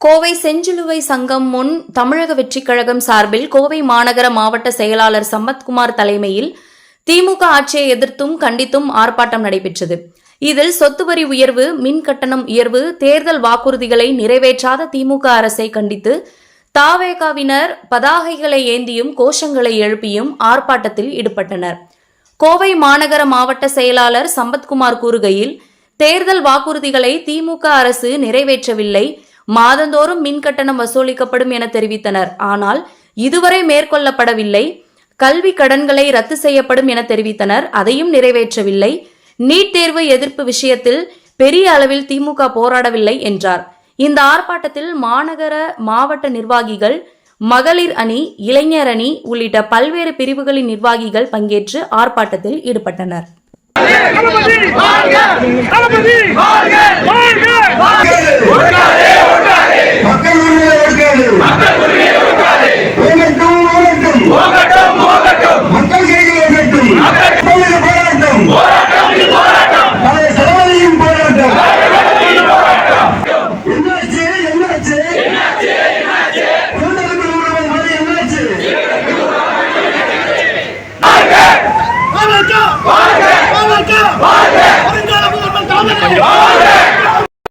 கோவை செஞ்சிலுவை சங்கம் முன் தமிழக வெற்றிக் கழகம் சார்பில் கோவை மாநகர மாவட்ட செயலாளர் சம்பத்குமார் தலைமையில் திமுக ஆட்சியை எதிர்த்தும் கண்டித்தும் ஆர்ப்பாட்டம் நடைபெற்றது. இதில் சொத்து வரி உயர்வு மின் கட்டணம் உயர்வு தேர்தல் வாக்குறுதிகளை நிறைவேற்றாத திமுக அரசை கண்டித்து தாவேகாவினர் பதாகைகளை ஏந்தியும் கோஷங்களை எழுப்பியும் ஆர்ப்பாட்டத்தில் ஈடுபட்டனர். கோவை மாநகர மாவட்ட செயலாளர் சம்பத்குமார் கூறுகையில் தேர்தல் வாக்குறுதிகளை திமுக அரசு நிறைவேற்றவில்லை மாதந்தோறும் மின் கட்டணம் வசூலிக்கப்படும் என தெரிவித்தனர். ஆனால் இதுவரை மேற்கொள்ளப்படவில்லை. கல்வி கடன்களை ரத்து செய்யப்படும் என தெரிவித்தனர். அதையும் நிறைவேற்றவில்லை. நீட் தேர்வு எதிர்ப்பு விஷயத்தில் பெரிய அளவில் திமுக போராடவில்லை என்றார். இந்த ஆர்ப்பாட்டத்தில் மாநகர மாவட்ட நிர்வாகிகள் மகளிர் அணி இளைஞர் அணி உள்ளிட்ட பல்வேறு பிரிவுகளின் நிர்வாகிகள் பங்கேற்று ஆர்ப்பாட்டத்தில் ஈடுபட்டனர். வாழ்க வாழ்க